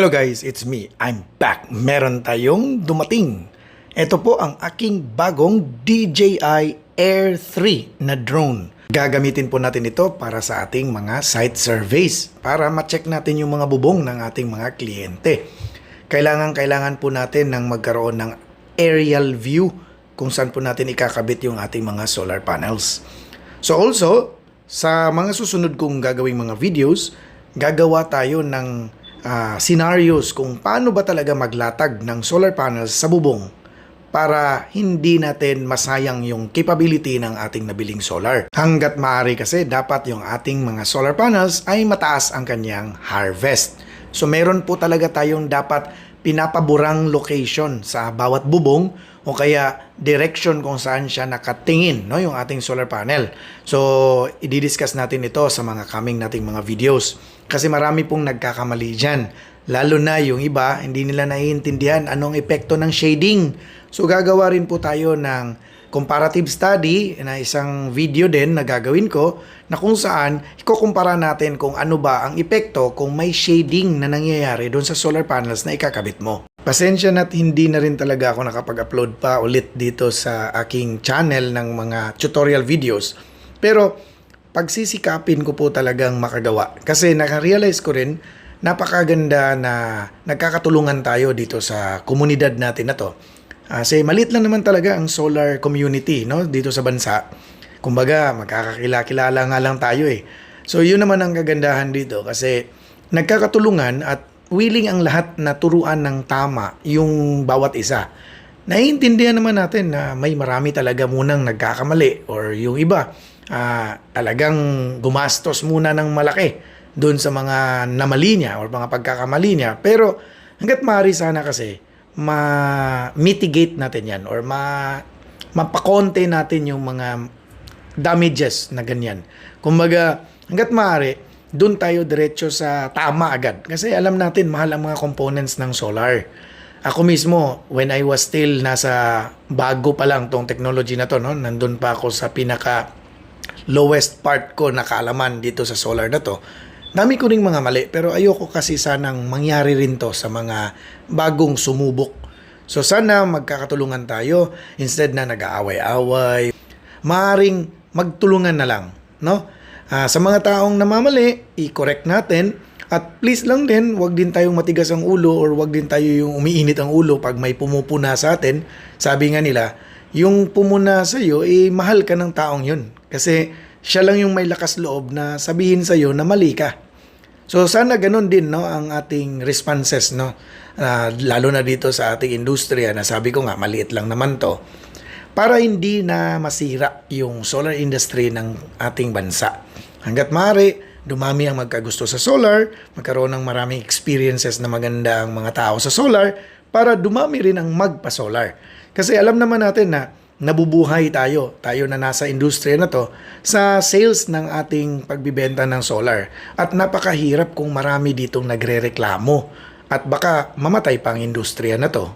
Hello guys, it's me. I'm back. Meron tayong dumating. Ito po ang aking bagong DJI Air 3 na drone. Gagamitin po natin ito para sa ating mga site surveys para ma-check natin yung mga bubong ng ating mga kliyente. Kailangan kailangan po natin ng magkaroon ng aerial view kung saan po natin ikakabit yung ating mga solar panels. So also, sa mga susunod kong gagawing mga videos, gagawa tayo ng ah, scenarios kung paano ba talaga maglatag ng solar panels sa bubong para hindi natin masayang yung capability ng ating nabiling solar. Hanggat maaari kasi dapat yung ating mga solar panels ay mataas ang kanyang harvest. So meron po talaga tayong dapat pinapaburang location sa bawat bubong o kaya direction kung saan siya nakatingin no yung ating solar panel. So i-discuss natin ito sa mga coming nating mga videos kasi marami pong nagkakamali diyan. Lalo na yung iba hindi nila naiintindihan anong epekto ng shading. So gagawa rin po tayo ng comparative study na isang video din na gagawin ko na kung saan ikukumpara natin kung ano ba ang epekto kung may shading na nangyayari doon sa solar panels na ikakabit mo. Pasensya na't hindi na rin talaga ako nakapag-upload pa ulit dito sa aking channel ng mga tutorial videos. Pero pagsisikapin ko po talagang makagawa. Kasi nakarealize ko rin, napakaganda na nagkakatulungan tayo dito sa komunidad natin na to. Kasi maliit lang naman talaga ang solar community no dito sa bansa. Kumbaga, magkakakilala nga lang tayo eh. So yun naman ang kagandahan dito kasi nagkakatulungan at willing ang lahat na turuan ng tama yung bawat isa. Naiintindihan naman natin na may marami talaga munang nagkakamali or yung iba ah, talagang gumastos muna ng malaki doon sa mga namali niya or mga pagkakamali niya. Pero hanggat maaari sana kasi ma-mitigate natin yan or ma mapakonte natin yung mga damages na ganyan. Kumbaga, hanggat maaari, doon tayo diretso sa tama agad. Kasi alam natin, mahal ang mga components ng solar. Ako mismo, when I was still nasa bago pa lang tong technology na to, no? nandun pa ako sa pinaka lowest part ko na kaalaman dito sa solar na to. Dami ko ring mga mali, pero ayoko kasi sanang mangyari rin to sa mga bagong sumubok. So sana magkakatulungan tayo instead na nag-aaway-away. Maaring magtulungan na lang, no? Ah, sa mga taong namamali, i-correct natin at please lang din, wag din tayong matigas ang ulo or wag din tayo yung umiinit ang ulo pag may pumupuna sa atin. Sabi nga nila, yung pumuna sa iyo, eh, mahal ka ng taong yun. Kasi siya lang yung may lakas loob na sabihin sa iyo na mali ka. So sana ganun din no ang ating responses no Ah, lalo na dito sa ating industriya na sabi ko nga maliit lang naman to para hindi na masira yung solar industry ng ating bansa. Hanggat maaari, dumami ang magkagusto sa solar, magkaroon ng maraming experiences na maganda ang mga tao sa solar para dumami rin ang magpa-solar. Kasi alam naman natin na nabubuhay tayo, tayo na nasa industriya na to, sa sales ng ating pagbibenta ng solar. At napakahirap kung marami ditong nagre-reklamo at baka mamatay pa ang industriya na to.